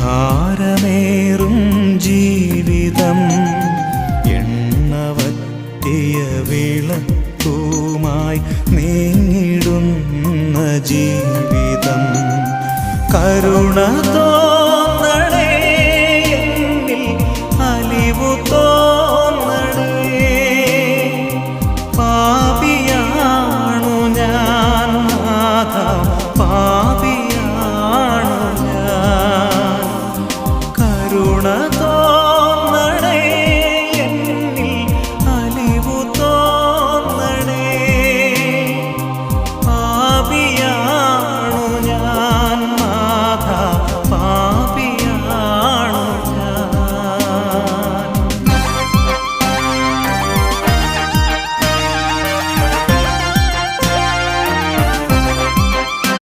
ഭാരമേറും ജീവിതം. എണ്ണവത്തിയ വിളക്കുമായി നീങ്ങിടുന്ന ജീവിതം. കരുണതോ